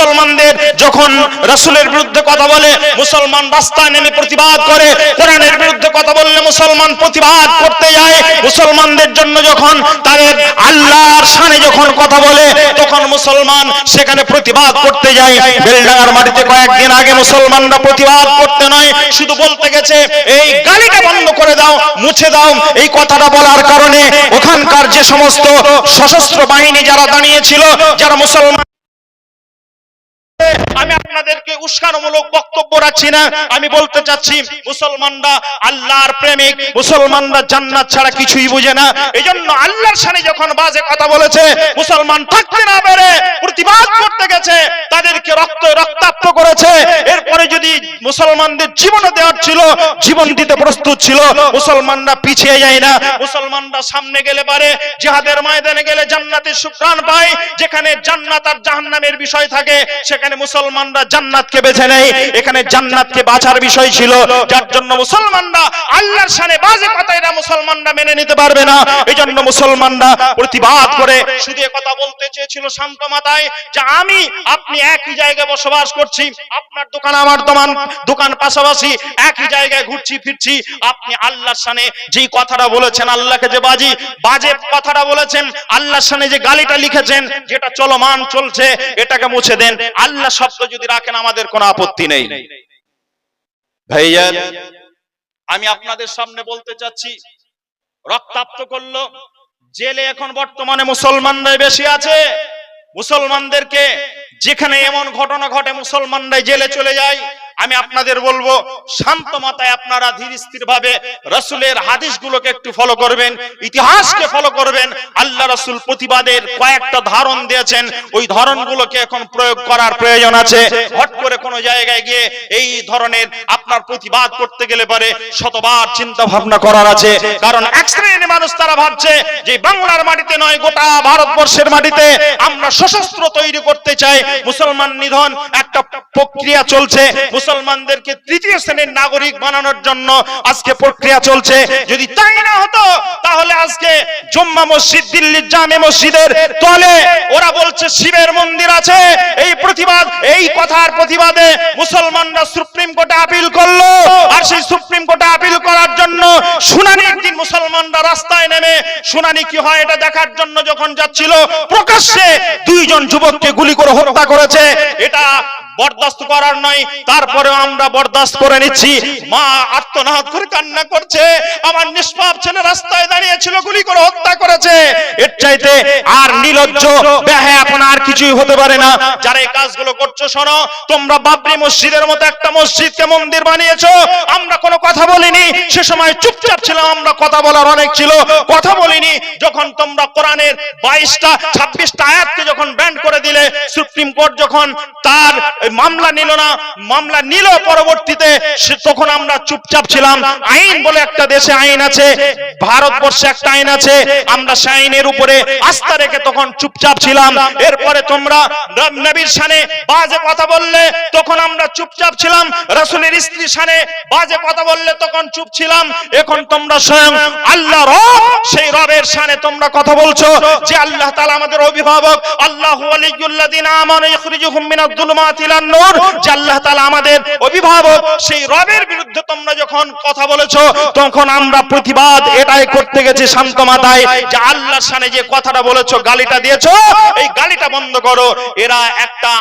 মুসলমানদের যখন রাসূলের বিরুদ্ধে কথা বলে, মুসলমান রাস্তায় নেমে প্রতিবাদ করে, কোরআনের বিরুদ্ধে কথা বললে মুসলমান প্রতিবাদ করতে যায়, মুসলমানদের জন্য যখন তাদের আল্লাহর শানে যখন কথা বলে, তখন মুসলমান সেখানে প্রতিবাদ করতে যায়। বেলডাঙ্গার মাটিতে কয়েকদিন আগে মুসলমানরা প্রতিবাদ করতে নয়, শুধু বলতে গেছে, এই গালিটা বন্ধ করে দাও, মুছে দাও। এই কথাটা বলার কারণে ওখানকার যে সমস্ত সশস্ত্র বাহিনী যারা দাঁড়িয়েছিল যারা মুসলমান আমি আপনাদেরকে উস্কানমূলক বক্তব্য রাখছি না। আমি বলতে চাচ্ছি, মুসলমানরা আল্লাহর প্রেমিক, মুসলমানরা জান্নাত ছাড়া কিছুই বুঝে না। এই জন্য আল্লাহর সামনে যখন বাজে কথা বলেছে, মুসলমান থাকতে না পেরে প্রতিবাদ করতে গেছে, তাদেরকে রক্ত, রক্তাক্ত করেছে। এরপরে যদি মুসলমানদের জীবন দেওয়ার ছিল, জীবন দিতে প্রস্তুত ছিল, মুসলমানরা পিছিয়ে যায় না। মুসলমানরা সামনে গেলে পারে, জিহাদের ময়দানে গেলে জান্নাতের সুগ্রাণ পায়। যেখানে জান্নাত আর জাহান্নামের বিষয় থাকে, সেখানে মুসলমানরা জান্নাতকে বেছে নেয়। এখানে জান্নাতকে বাঁচার বিষয় ছিল। যার জন্য মুসলমানরা আল্লাহর সানে বাজে কথা মুসলমানরা মেনে নিতে পারবে না। এই জন্য মুসলমানরা প্রতিবাদ করে শুধু কথা বলতে চেয়েছিল শান্ত মাথায় যে আমি, আপনি একই জায়গায় বসবাস করছি। আপনার দোকান আমার দোকান দোকান পাশাপাশি একই জায়গায় ঘুরছি, ফিরছি। আপনি আল্লাহর সানে যেই কথাটা বলেছেন, আল্লাহকে যে বাজি, বাজে কথাটা বলেছেন, আল্লাহর সানে যে গালিটা লিখেছেন, যেটা চলমান চলছে, এটাকে মুছে দেন। আল্লাহ শব্দ যদি রাখেন, আমাদের কোনো আপত্তি নেই। ভাইয়া আমি আপনাদের সামনে বলতে চাচ্ছি রক্তাপ্ত করল, জেলে এখন বর্তমানে মুসলমানরাই বেশি আছে। মুসলমানদেরকে যেখানে এমন ঘটনা ঘটে, মুসলমানরাই জেলে চলে যায়। আমি আপনাদের বলব, শান্ত মাথায় আপনারা ধীর স্থির ভাবে রসুলের হাদিসগুলোকে একটু ফলো করবেন, ইতিহাসকে ফলো করবেন। আল্লাহ রসুল প্রতিবাদের কয়েকটা ধারণ দিয়েছেন, ওই ধরনগুলোকে এখন প্রয়োগ করার প্রয়োজন আছে। হট করে কোনো জায়গায় গিয়ে এই ধরনের আপনার প্রতিবাদ করতে গেলে পারে শতবার চিন্তা ভাবনা করার আছে। কারণ এক শ্রেণির মানুষ তারা ভাবছে যে বাংলার মাটিতে নয়, গোটা ভারতবর্ষের মাটিতে আমরা সশস্ত্র তৈরি করতে চাই। মুসলমান নিধন একটা প্রক্রিয়া চলছে মুসলমানদেরকে তৃতীয় শ্রেণির নাগরিক বানানোর জন্য আজকে প্রক্রিয়া চলছে। যদি তাই না হতো, তাহলে আজকে জম্মা মসজিদ, দিল্লির জামে মসজিদের তলে ওরা বলছে শিবের মন্দির আছে। এই প্রতিবাদ, এই কথার প্রতিবাদে মুসলমানরা সুপ্রিম কোর্টে আপিল করল। আর সেই সুপ্রিম কোর্টে আপিল করার জন্য শুনানি একদিন মুসলমানরা রাস্তায় নেমে, শুনানি কি হয় এটা দেখার জন্য যখন যাচ্ছিল, প্রকাশ্যে দুইজন যুবককে গুলি করে হত্যা করেছে। এটা বরদাস্ত করার নয়, তারপরেও আমরা বরদাস্ত করে নিচ্ছি। মা আত্মনাদ করে কান্না করছে, আমার নিষ্পাপ ছেলে রাস্তায় দাঁড়িয়ে ছিল গুলি করে হত্যা করেছে। এর চাইতে আর নিলজ্জ বেহে এখন আর কিছুই হতে পারে না। যারা এই কাজগুলো করছ, শোনো, তোমরা বাবরি মসজিদের মতো একটা মসজিদকে মন্দির বানিয়েছো। আমরা কোনো কথা বলিনি, সে সময় চুপচাপ ছিলাম, আমরা কথা বলার অনেক ছিল। কথা বলিনি, যখন তোমরা কোরআনের বাইশটা, ছাব্বিশটা আয়াতকে যখন ব্যান্ড করে দিলে, সুপ্রিম কোর্ট যখন তার মামলা নিল না, মামলা নিল পরবর্তীতে তখন আমরা চুপচাপ ছিলাম। আইন বলে একটা দেশে আইন আছে, ভারতবর্ষে একটা আইন আছে, আমরা সে আইনের উপরে আস্থা রেখে তখন চুপচাপ ছিলাম। এরপরে তোমরা নবীর সানে বাজে কথা বললে, তখন আমরা চুপচাপ ছিলাম। রাসূলের স্ত্রী সানে বাজে কথা বললে, তখন চুপ ছিলাম। এখন তোমরা স্বয়ং আল্লাহ রব, সেই রবের সানে তোমরা কথা বলছো যে আল্লাহ তাআলা আমাদের অভিভাবক, আল্লাহু ওয়ালিয়ুল্লাযিনা আমানু ইখরিজুহুম মিনাদ যুলুমাতি ইলান নূর, যে আল্লাহ তাআলা আমাদের অভিভাবক, সেই রবের বিরুদ্ধে তোমরা যখন কথা বলেছ, তখন আমরা প্রতিবাদ এটাই করতে গেছি শান্ত মাথায় যে আল্লাহর সানে যে কথাটা বলেছ, গালিটা দিয়েছ, এই গালিটা বন্ধ করো। এরা একটা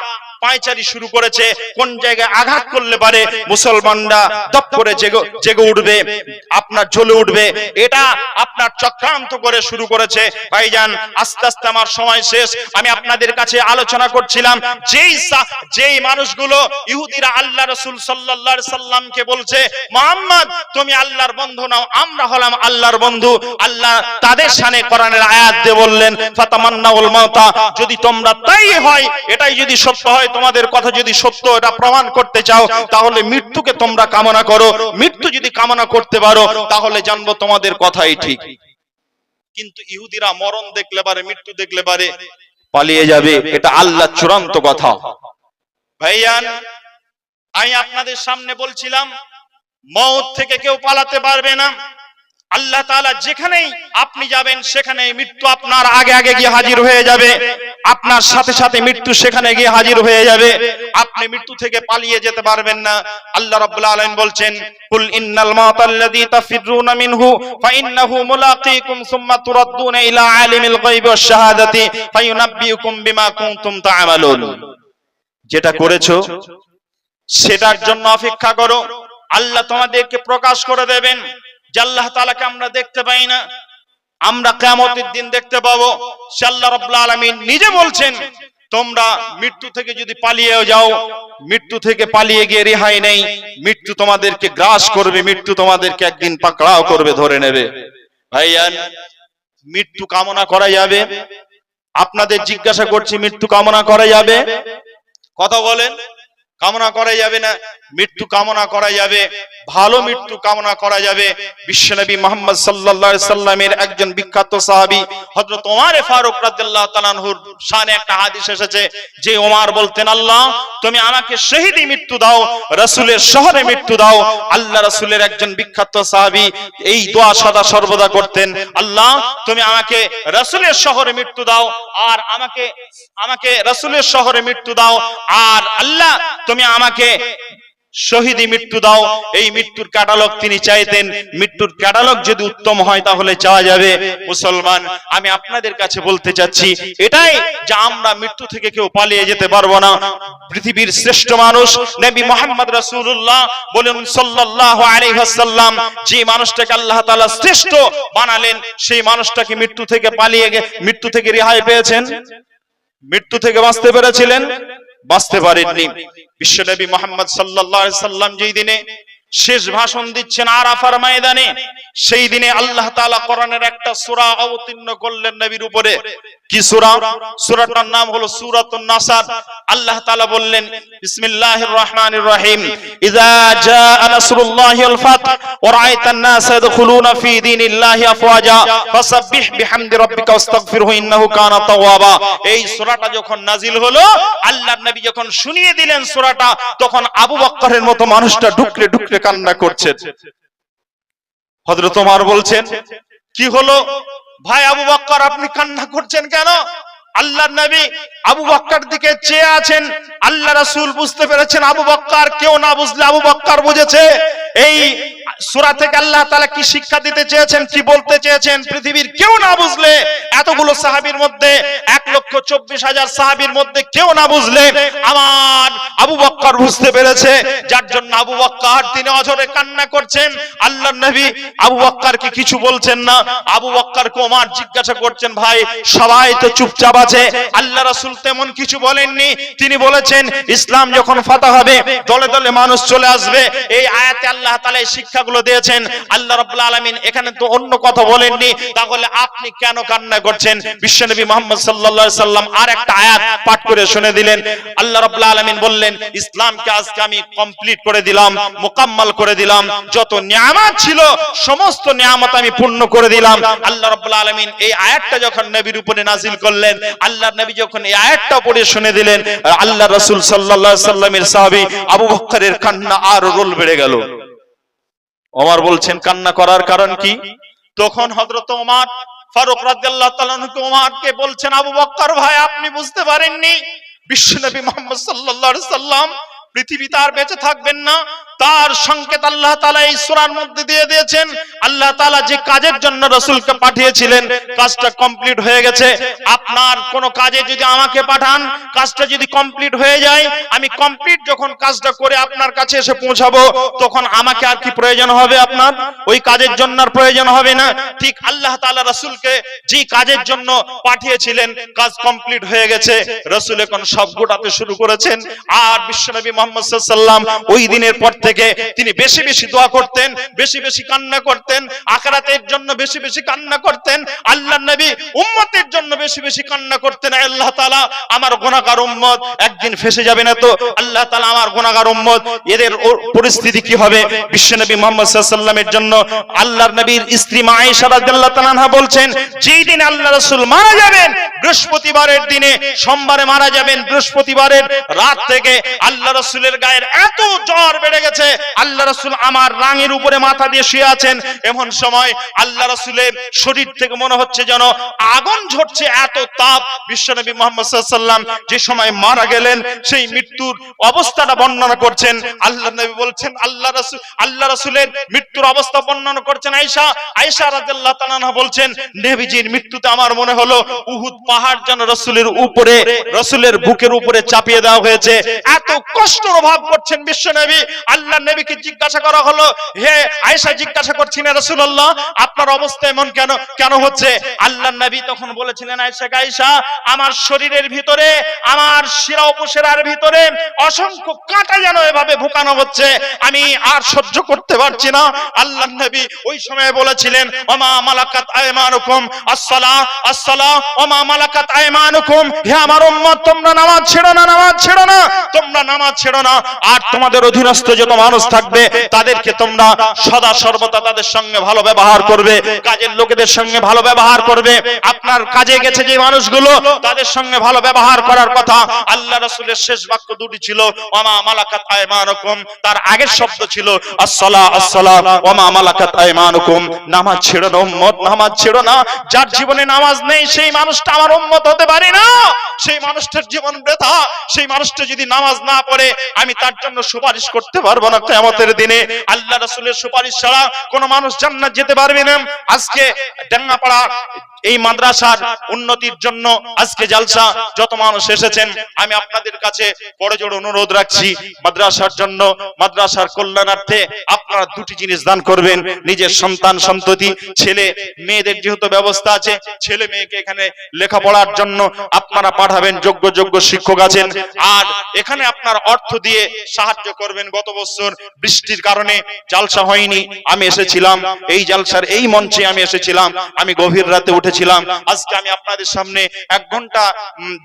পায়চারি শুরু করেছে, কোন জায়গায় আঘাত করলে পারে, মুসলমানরা দপ করে জেগে উঠবে, আপনার জ্বলে উঠবে। এটা আপনার চক্রান্ত করে শুরু করেছে। ভাইজান, আস্তে আস্তে আমার সময় শেষ। আমি আপনাদের কাছে আলোচনা করছিলাম, যেই যেই মানুষগুলো ইহুদিরা আল্লাহ রসুল আলাইহি সাল্লামকে বলছে, মোহাম্মদ, তুমি আল্লাহর বন্ধু নাও, আমরা হলাম আল্লাহর বন্ধু। আল্লাহ তাদের সানে কোরআনের আয়াত দিয়ে বললেন, ফাতামান্নাউল মাউতা। যদি তোমরা তাই হয়, এটাই যদি সত্য হয় তোমাদের কথা যদি সত্য এটা প্রমাণ করতে চাও, তাহলে মৃত্যুকে তোমরা কামনা করো। মৃত্যু যদি কামনা করতে পারো, তাহলে জানব তোমাদের কথাই ঠিক। কিন্তু ইহুদিরা মরণ দেখলে পারে, মৃত্যু দেখলে পারে, পালিয়ে যাবে। এটা আল্লাহ চূড়ান্ত কথা। ভাইয়ান, আমি আপনাদের সামনে বলছিলাম মৌত থেকে কেউ পালাতে পারবে না। আল্লাহ তাআলা যেখানেই আপনি যাবেন সেখানে মৃত্যু আপনার আগে আগে গিয়ে হাজির হয়ে যাবে। আপনার সাথে সাথে মৃত্যু সেখানে গিয়ে হাজির হয়ে যাবে। আপনি মৃত্যু থেকে পালিয়ে যেতে পারবেন না। আল্লাহ রাব্বুল বলছেন যেটা করেছ, সেটার জন্য অপেক্ষা করো। আল্লাহ তোমাদেরকে প্রকাশ করে দেবেন। যে তাআলাকে আমরা দেখতে পাই না, আমরা কিয়ামতের দিন দেখতে পাবো, সে আল্লাহ রাব্বুল আলামিন নিজে বলছেন, তোমরা মৃত্যু থেকে যদি পালিয়ে যাও, মৃত্যু থেকে পালিয়ে গিয়ে রেহাই নেই, মৃত্যু তোমাদেরকে গ্রাস করবে, মৃত্যু তোমাদেরকে একদিন পাকড়াও করবে, ধরে নেবে। ভাইয়ান, মৃত্যু কামনা করা যাবে। আপনাদের জিজ্ঞাসা করছি, মৃত্যু কামনা করা যাবে? কথা বলেন। কামনা করা যাবে না, মৃত্যু কামনা করা যাবে। ভালো মৃত্যু কামনা করা যাবে। বিশ্বনবী মোহাম্মদ আলাইহি সাল্লামের একজন বিখ্যাত সাহাবী, হযরত ওমর ফারুক রাদিয়াল্লাহু তাআলা আনহুর শানে একটা হাদিস এসেছে যে ওমর বলতেন, আল্লাহ, তুমি আমাকে শহীদি মৃত্যু দাও, রাসূলের শহরে মৃত্যু দাও। আল্লাহ রাসূলের একজন বিখ্যাত সাহাবী এই দোয়া সদা সর্বদা করতেন, আল্লাহ, তুমি আমাকে রাসূলের শহরে মৃত্যু দাও আর আমাকে আমাকে রসুলের শহরে মৃত্যু দাও। আর আল্লাহ, তুমি আমাকে শহীদি মৃত্যু দাও, এই মৃত্যুর ক্যাটালগ তিনি চাইতেন। মৃত্যুর ক্যাটালগ যদি উত্তম হয় তাহলে চাওয়া যাবে। মুসলমান, আমি আপনাদের কাছে বলতে চাচ্ছি, এটাই যে আমরা মৃত্যু থেকে কেউ পালিয়ে যেতে পারব না। পৃথিবীর শ্রেষ্ঠ মানুষ নবী মোহাম্মদ রাসূলুল্লাহ বলেন সাল্লাল্লাহু আলাইহি ওয়াসাল্লাম, যে মানুষটাকে আল্লাহ তাআলা শ্রেষ্ঠ বানালেন, সেই মানুষটাকে মৃত্যু থেকে পালিয়ে মৃত্যু থেকে রেহাই পেয়েছেন? মৃত্যু থেকে বাঁচতে পেরেছিলেন? বাঁচতে পারেননি। বিশ্বনবী মোহাম্মদ সাল্লাম যেই দিনে শেষ ভাষণ দিচ্ছেন আরাফার ময়দানে সেই দিনে আল্লাহ তাআলা কোরআনের একটা সূরা অবতীর্ণ করলেন নবীর উপরে। কি সূরা? সূরাটার নাম হলো সূরাতুন নাসার। আল্লাহ তাআলা বললেন রহমানির রহিম। জাআ নাসরুল্লাহি ফাত নাস ইয়াদখুলুনা ফি দীনিল্লাহি আফওয়াজা বিহামদি রাব্বিকা ওয়াস্তাগফিরহু ইন্নাহু কানা তাওয়াবা। এই সূরাটা যখন নাজিল হলো, আল্লাহর নবী যখন শুনিয়ে দিলেন সূরাটা, তখন আবু বক্করের মতো মানুষটা ডুকরে ডুকরে কান্না করছেন হযরত ওমর বলছেন, কি হলো? ভাই আবু বক্কর, আপনি কান্না করছেন কেন? আল্লাহর নবী আবু বক্কর দিকে চেয়ে আছেন। আল্লাহ রাসূল বুঝতে পেরেছেন আবু বক্কর, কেউ না বুঝলে আবু বক্কর বুঝেছে। এই সূরা থেকে আল্লাহ তাআলা কি শিক্ষা দিতে চেয়েছেন, কি বলতে চেয়েছেন, পৃথিবীর কেউ না বুঝলে, এতগুলো সাহাবীর মধ্যে এক লক্ষ চব্বিশ হাজার সাহাবীর মধ্যে কেউ না বুঝলে, আমার আবু বক্কর বুঝতে পেরেছে, যার জন্য আবু বক্কর তিনি অঝরে কান্না করছেন, আল্লাহর নবী আবু বক্করকে কিছু বলছেন না, আবু বক্করকে ওমর জিজ্ঞাসা করছেন, ভাই, সবাই তো চুপচাপ আছে, আল্লাহ রাসূল তেমন কিছু বলেননি? তিনি বলেছেন, ইসলাম যখন ফাতা হবে, দলে দলে মানুষ চলে আসবে, এই আয়াতে আল্লাহ তাআলা এই শিক্ষাগুলো দিয়েছেন। আল্লাহ রাব্বুল আলামিন এখানে তো অন্য কথা বলেননি। তাহলে আপনি কেন কান্না করছেন? বিশ্বনবী মুহাম্মদ আলাইহি সাল্লাম আর একটা আয়াত পাঠ করে শুনে দিলেন। আল্লাহ রাব্বুল আলামিন বললেন, ইসলামকে আজকে আমি কমপ্লিট করে দিলাম, মোকাম্মল করে দিলাম। যত নিয়ামত ছিল, সমস্ত নিয়ামত আমি পূর্ণ করে দিলাম। আল্লাহ রাব্বুল আলামিন এই আয়াতটা যখন নবীর উপরে নাজিল করলেন, আল্লাহর নবী যখন এই আয়াতটা পড়ে শুনে দিলেন, আল্লাহ রাসূল আলাইহি সাল্লামের সাহাবী আবু বকরের কান্না আর রোল বেড়ে গেল। ওমর বলছেন, কান্না করার কারণ কি? তখন হজরত ওমার, ফারুক রাদিয়াল্লাহু তাআলা ওমারকে বলছেন, আবু বক্কর ভাই, আপনি বুঝতে পারেননি? বিশ্বনবী মোহাম্মদ সাল্লাম পৃথিবীতে আর বেঁচে থাকবেন না। তার সংকেত আল্লাহ তালা এই সূরার মধ্যে দিয়ে দিয়েছেন। আল্লাহ তাআলা যে কাজের জন্য রাসূলকে পাঠিয়েছিলেন, কাজটা কমপ্লিট হয়ে গেছে। আপনার কোন কাজে যদি আমাকে পাঠান, কাজটা যদি কমপ্লিট হয়ে যায়, আমি কমপ্লিট যখন কাজটা করে আপনার কাছে এসে পৌঁছাবো, তখন আমাকে আর কি প্রয়োজন হবে আপনার? ওই কাজের জন্য আর প্রয়োজন হবে না। ঠিক আল্লাহ তালা রসুলকে যে কাজের জন্য পাঠিয়েছিলেন, কাজ কমপ্লিট হয়ে গেছে। রাসূল এখন সব গোটাতে শুরু করেছেন। আর বিশ্বনবী মুহাম্মদ ওই দিনের পর থেকে তিনি বেশি বেশি দোয়া করতেন, বেশি বেশি কান্না করতেন, আখিরাতের জন্য বেশি বেশি কান্না করতেন, আল্লাহর নবী উম্মতের জন্য বেশি বেশি কান্না করতেন। আল্লাহ তাআলা আমার গুনাহগার উম্মত, একদিন ফেসে যাবে না তো? আল্লাহ তাআলা আমার গুনাহগার উম্মত, এদের পরিস্থিতি কি হবে? বিশ্বনবী মুহাম্মদ জন্য আল্লাহর নবীর স্ত্রী মা বলছেন, যেই দিন আল্লাহ রাসূল মারা যাবেন, বৃহস্পতিবারের দিনে সোমবারে মারা যাবেন, বৃহস্পতিবারের রাত থেকে আল্লাহ রাসূলের গায়ের এত জ্বর বেড়ে গেছে, আল্লাহ রসুল আমার রাঙের উপরে মাথা দিয়ে শুয়ে আছেন। এমন সময় আল্লাহ রসুলের শরীর থেকে মনে হচ্ছে যেন আগুন ঝরছে, এত তাপ। বিশ্বনবী মোহাম্মদ যে সময় মারা গেলেন, সেই মৃত্যুর অবস্থাটা বর্ণনা করছেন। আল্লাহ নবী বলছেন, আল্লাহ রসুল, আল্লাহ রসুলের মৃত্যুর অবস্থা বর্ণনা করছেন আয়েশা। আয়েশা রাদিয়াল্লাহু তাআলা বলছেন নবীজির মৃত্যুতে আমার মনে হলো উহুদ পাহাড় যেন রসুলের উপরে, রসুলের বুকের উপরে চাপিয়ে দেওয়া হয়েছে। এত কষ্ট অনুভব করছেন বিশ্ব নবী। আল্লাহ নবীকে জিজ্ঞাসা করা হলো, হে আয়েশা, জিজ্ঞাসা করছেন রাসূলুল্লাহ, আপনার অবস্থা এমন কেন কেন হচ্ছে? আল্লাহ নবী তখন বলেছিলেন, আয়েশা আয়েশা, আমার শরীরের ভিতরে, আমার শিরা উপশিরার ভিতরে অসংখ্য কাঁটা যেন এভাবে ভুকানো হচ্ছে। আমি আর সহ্য করতে পারছি না। আল্লাহ নবী ওই সময় বলেছিলেন, ওমা মালাকাত আয়মানুকুম আসসালা আসসালা, ওমা মালাকাত আয়মানুকুম হে আমার উম্মত, তোমরা নামাজ ছেড়ো না, নামাজ ছেড়ো না, তোমরা নামাজ ছেড়ো না। আর তোমাদের অধীনস্থ যত মানুষ থাকবে, তাদেরকে তোমরা সদা সর্বদা তাদের সঙ্গে ভালো ব্যবহার করবে, কাজের লোকেদের সঙ্গে ভালো ব্যবহার করবে। আপনার কাজে গেছে যে মানুষগুলো, তাদের সঙ্গে ভালো ব্যবহার করার কথা আল্লাহ রাসূলের শেষ বাক্য দুটি ছিল, ওমা মালাকাত আয়মানুকুম তার আগের শব্দ ছিল, আসসালা আসসালা, ওমা মালাকাত আয়মানুকুম নামাজ ছেড়ো না, উম্মত, নামাজ ছেড়ো না, যার জীবনে নামাজ নেই, সেই মানুষটা আমার উম্মত হতে পারে না। সেই মানুষটার জীবন বৃথা, সেই মানুষটা যদি নামাজ না পড়ে আমি তার জন্য সুপারিশ করতে পারব না কেমতের দিনে। আল্লাহ রসুলের সুপারিশ ছাড়া কোনো মানুষ জান্নাত যেতে পারবে না। আজকে ডাঙ্গাপাড়া এই মাদ্রাসার উন্নতির জন্য আজকে জালসা যত মানুষ এসেছেন, আমি আপনাদের কাছে বড় জোর অনুরোধ রাখছি, মাদ্রাসার জন্য, মাদ্রাসার কল্যাণার্থে আপনারা দুটি জিনিস দান করবেন, নিজের সন্তান, সন্ততি, ছেলে, মেয়েদের যেহেতু ব্যবস্থা আছে, ছেলে মেয়েকে এখানে লেখাপড়ার জন্য আপনারা পাঠাবেন, যোগ্য যোগ্য শিক্ষক আছেন, আর এখানে আপনার অর্থ দিয়ে সাহায্য করবেন, গত বছর বৃষ্টির কারণে জালসা হয়নি, আমি এসেছিলাম, এই জালসার এই মঞ্চে আমি এসেছিলাম, আমি গভীর রাতে উঠেছিলাম আজকে আমি আপনাদের সামনে এক ঘণ্টা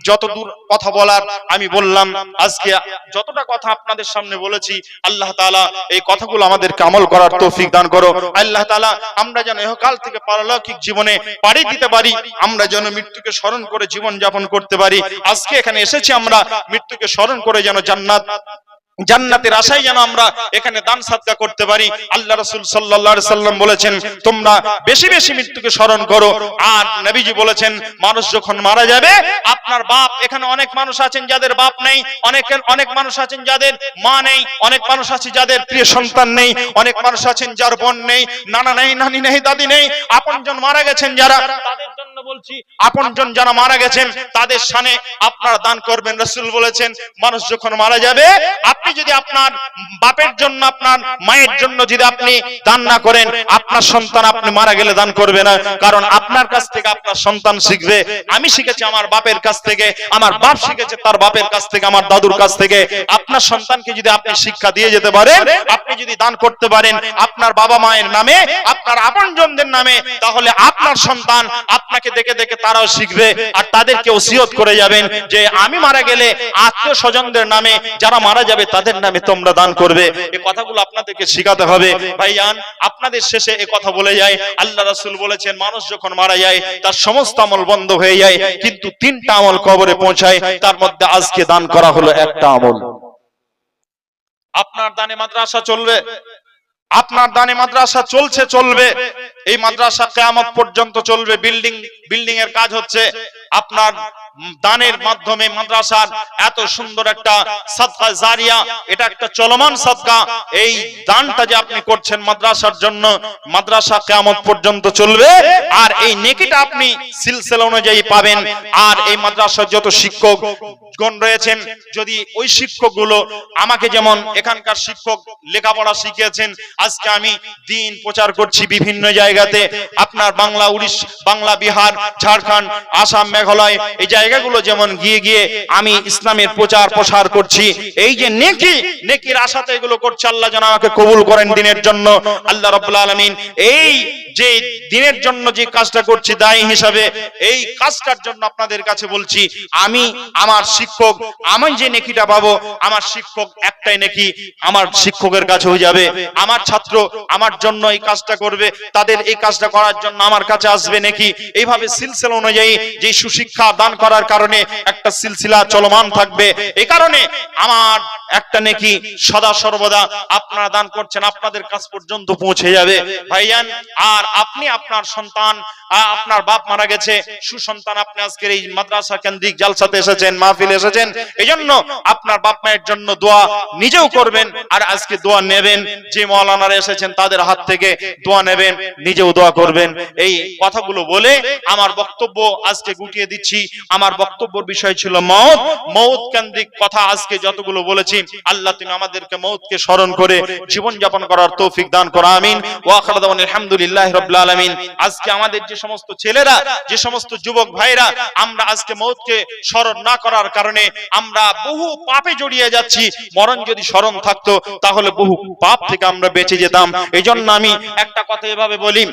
যতদূর কথা বলার আমি বললাম। আজকে যতটা কথা আপনাদের সামনে বলেছি, আল্লাহ তাআলা এই কথাগুলো আমাদেরকে আমল করার তৌফিক দান করো। আল্লাহ তাআলা আমরা যেন ইহকাল থেকে পারলৌকিক জীবনে পাড়ি দিতে পারি, আমরা যেন মৃত্যুকে স্মরণ করে জীবন যাপন করতে পারি। আজকে এখানে এসেছি আমরা, মৃত্যুকে স্মরণ করে যেন জান্নাত জান্নাতের আশায় যেন আমরা এখানে দান সাদকা করতে পারি। আল্লাহ রাসূল আলাইহি সাল্লাম বলেছেন, তোমরা বেশি বেশি মৃত্যুকে স্মরণ করো। আর নবীজি বলেছেন, মানুষ যখন মারা যাবে, আপনার বাপ এখানে অনেক মানুষ আছেন যাদের বাপ নেই, অনেক অনেক মানুষ আছেন যাদের মা নেই, অনেক মানুষ আছে যাদের প্রিয় সন্তান নেই, অনেক মানুষ আছেন যার বোন নেই, নানা নেই, নানি নেই, দাদি নেই, আপনজন মারা গেছেন যারা, তাদের জন্য বলছি, আপনজন যারা মারা গেছেন, তাদের সানে আপনারা দান করবেন। রাসূল বলেছেন, মানুষ যখন মারা যাবে আপনি যদি আপনার বাপের জন্য, আপনার মায়ের জন্য যদি আপনি দান না করেন, আপনার সন্তান আপনি মারা গেলে দান করবে না। কারণ আপনার কাছ থেকে আপনার সন্তান শিখবে। আমি শিখেছি আমার বাপের কাছ থেকে, আমার বাপ শিখেছে তার বাপের কাছ থেকে, আমার দাদুর কাছ থেকে। আপনার সন্তানকে যদি আপনি শিক্ষা দিয়ে যেতে পারেন, আপনি যদি দান করতে পারেন আপনার বাবা মায়ের নামে, আপনার আপনজনদের নামে, তাহলে আপনার সন্তান আপনাকে দেখে দেখে তারাও শিখবে আর তাদেরকে ওসিয়ত করে যাবেন যে আমি মারা গেলে আত্মীয় স্বজনদের নামে যারা মারা যাবে তাদের নামে তোমরা দান করবে। এই কথাগুলো আপনাদেরকে শিখাতে হবে। ভাইয়ান, আপনাদের শেষে এ কথা বলে যায়। আল্লাহ রাসূল বলেছেন, মানুষ যখন মারা যায়, তার সমস্ত আমল বন্ধ হয়ে যায়, কিন্তু তিনটা আমল কবরে পৌঁছায়, তার মধ্যে আজকে দান করা হলো একটা আমল। আপনার দানে মাদ্রাসা চলবে। আপনার দানে মাদ্রাসা চলছে, চলবে। এই মাদ্রাসা কেয়ামত পর্যন্ত চলবে। বিল্ডিং বিল্ডিং এর কাজ হচ্ছে আপনার দানের মাধ্যমে মাদ্রাসার এত সুন্দর একটা সাদকা জারিয়া, এটা একটা চলমান সাদকা। এই দানটা যে আপনি করছেন মাদ্রাসার জন্য, মাদ্রাসা কেয়ামত পর্যন্ত চলবে। আর এই নেকিটা আপনি সিলসিলা অনুযায়ী পাবেন। আর এই মাদ্রাসার যত শিক্ষক গণ রয়েছেন, যদি ওই শিক্ষকগুলো আমাকে যেমন এখানকার শিক্ষক লেখাপড়া শিখিয়েছেন, আজকে আমি দিন প্রচার করছি বিভিন্ন জায়গাতে। আপনার বাংলা, উড়িষ্যা, বাংলা, বিহার, ঝাড়খণ্ড, আসাম, মেঘালয়, এই জায়গাগুলো যেমন গিয়ে গিয়ে আমি ইসলামের প্রচার প্রসার করছি, এই যে নেকি, নেকির আশাতে এগুলো করছে, আল্লাহ যেন আমাকে কবুল করেন দিনের জন্য। আল্লাহ রাব্বুল আলামিন এই যে দিনের জন্য যে কাজটা করছি দায়ী হিসাবে, এই কাজটার জন্য আপনাদের কাছে বলছি, আমি আমার শিক্ষক, আমি যে নেকিটা পাবো, আমার শিক্ষক একটাই নেকি, আমার শিক্ষকের কাছে হয়ে যাবে, আমার ছাত্র আমার জন্য এই কাজটা করবে, তাদের এই কাজটা করার জন্য আমার কাছে আসবে নাকি। এইভাবে সিলসিলা অনুযায়ী যে সুশিক্ষা দান করার কারণে একটা সিলসিলা চলমান থাকবে এই কারণে আমার একটা নেকি সদা সর্বদা আপনারা দান করছেন, আপনাদের কাছ পর্যন্ত পৌঁছে যাবে। ভাইয়ান আর আপনি আপনার সন্তান আপনার বাপ মারা গেছে, সুসন্তান আপনি আজকের এই মাদ্রাসা কেন্দ্রিক জালসাতে এসেছেন, মাহফিল এসেছেন এই জন্য আপনার বাপ মায়ের জন্য দোয়া নিজেও করবেন আর আজকে দোয়া নেবেন। যে মৌলানারা এসেছেন তাদের হাত থেকে দোয়া নেবেন, নিজেও দোয়া করবেন। এই কথাগুলো বলে আমার বক্তব্য আজকে গুটিয়ে দিচ্ছি। আমার বক্তব্যের বিষয় ছিল মৌত মৌত কেন্দ্রিক কথা আজকে যতগুলো বলেছি, আল্লাহ তুমি আমাদেরকে মৌতকে স্মরণ করে জীবন যাপন করার তৌফিক দান করো, আমিন। ওয়া আখিরু দাওয়ানা আলহামদুলিল্লাহি ছেলেরা, যে সমস্ত যুবক ভাইরা, আমরা আজকে স্মরণ না করার কারণে আমরা বহু পাপে জড়িয়ে যাচ্ছি। মরণ যদি স্মরণ থাকতো, তাহলে বহু পাপ থেকে আমরা বেঁচে যেতাম। এই জন্য আমি একটা কথা এভাবে বলি,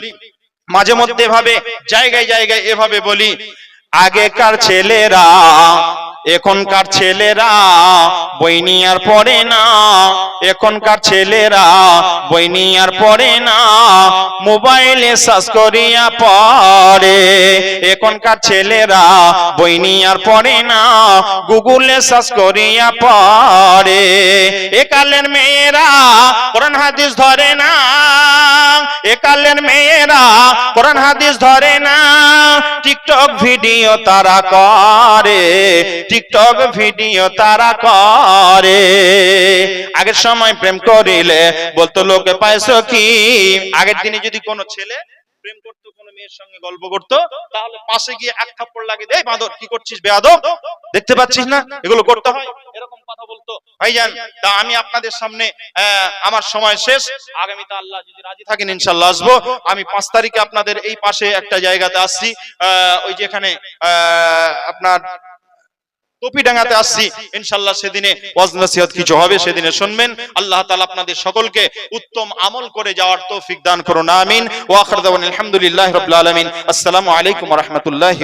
মাঝে মধ্যে এভাবে, জায়গায় জায়গায় এভাবে বলি আগেকার ছেলেরা, এখনকার ছেলেরা বই নিয়ে আর পড়ে না। এখনকার ছেলেরা বই নিয়ে আর পড়ে না। মোবাইলে সার্চ করিয়া পড়ে। এখনকার ছেলেরা বই নিয়ে আর পড়ে না। গুগলে সার্চ করিয়া পড়ে। একালের মেয়েরা কোরআন, হাদিস ধরে না। একালের মেয়েরা কোরআন, হাদিস ধরে না। টিকটক ভিডিও তারা করে, টিকটক ভিডিও তারা করে। আগের সময় প্রেম করিলে বলতো, লোকে পাইছো কি? আগের দিনে যদি কোনো ছেলে প্রেম করতো, কোনো মেয়ের সঙ্গে গল্প করতো, তাহলে পাশে গিয়ে এক থাপ্পড় লাগে দেয় বাঁদর, কি করছিস বেয়াদব দেখতে পাচ্ছিস না? এগুলো করতে হয়। কথা বলতো, ভাইজান, তা আমি আপনাদের সামনে আমার সময় শেষ। আগামীতে আল্লাহ যদি রাজি থাকেন, ইনশাল্লাহ আসব। আমি পাঁচ তারিখে আপনাদের এই পাশে একটা জায়গাতে আসছি ওই যে এখানে আপনার টপিডাঙ্গাতে আসছি। ইনশাল্লাহ সেদিনে ওয়াজ নসিহত কিছু হবে, সেদিনে শুনবেন। আল্লাহ তাআলা আপনাদের সকলকে উত্তম আমল করে যাওয়ার তৌফিক দান করুন, আমিন। ওয়া আখির দাওয়ানা আলহামদুলিল্লাহি রাব্বিল আলামিন। আসসালামু আলাইকুম রাহমাতুল্লাহি